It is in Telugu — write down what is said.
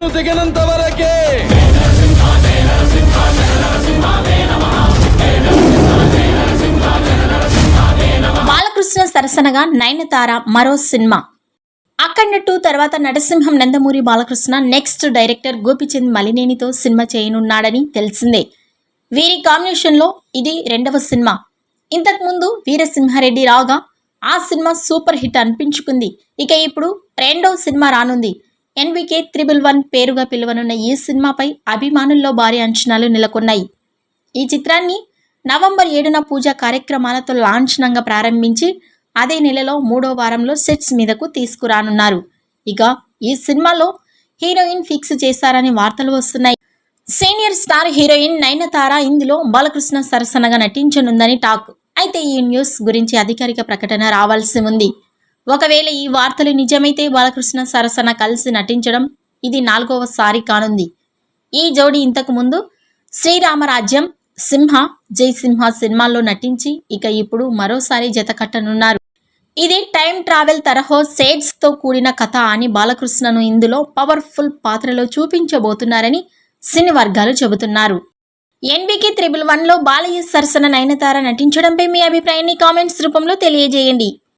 దిగినంత వరకే బాలకృష్ణ సరసనగా నయనతార మరో సినిమా. అఖండ టూ తర్వాత నరసింహం నందమూరి బాలకృష్ణ నెక్స్ట్ డైరెక్టర్ గోపిచంద్ మలినేనితో సినిమా చేయనున్నాడని తెలిసిందే. వీరి కాంబినేషన్లో ఇది రెండవ సినిమా. ఇంతకుముందు వీరసింహారెడ్డి రాగా ఆ సినిమా సూపర్ హిట్ అనిపించుకుంది. ఇక ఇప్పుడు రెండవ సినిమా రానుంది. ఎన్వికే త్రిబుల్ వన్ పేరుగా పిలువనున్న ఈ సినిమాపై అభిమానుల్లో భారీ అంచనాలు నెలకొన్నాయి. ఈ చిత్రాన్ని నవంబర్ ఏడున పూజా కార్యక్రమాలతో లాంఛనంగా ప్రారంభించి అదే నెలలో మూడో వారంలో సెట్స్ మీదకు తీసుకురానున్నారు. ఇక ఈ సినిమాలో హీరోయిన్ ఫిక్స్ చేశారని వార్తలు వస్తున్నాయి. సీనియర్ స్టార్ హీరోయిన్ నయనతార ఇందులో బాలకృష్ణ సరసనగా నటించనుందని టాక్. అయితే ఈ న్యూస్ గురించి అధికారిక ప్రకటన రావాల్సి ఉంది. ఒకవేళ ఈ వార్తలు నిజమైతే బాలకృష్ణ సరసన కలిసి నటించడం ఇది నాలుగవసారి కానుంది. ఈ జోడీ ఇంతకు ముందు శ్రీరామరాజ్యం సింహ జై సింహ సినిమాల్లో నటించి ఇక ఇప్పుడు మరోసారి జత కట్టనున్నారు. ఇది టైం ట్రావెల్ తరహో సేడ్స్తో కూడిన కథ అని బాలకృష్ణను ఇందులో పవర్ఫుల్ పాత్రలో చూపించబోతున్నారని సినీ వర్గాలు చెబుతున్నారు. ఎన్బికి త్రిబుల్ వన్లో బాలయ్య సరసన నయనతార నటించడంపై మీ అభిప్రాయాన్ని కామెంట్స్ రూపంలో తెలియజేయండి.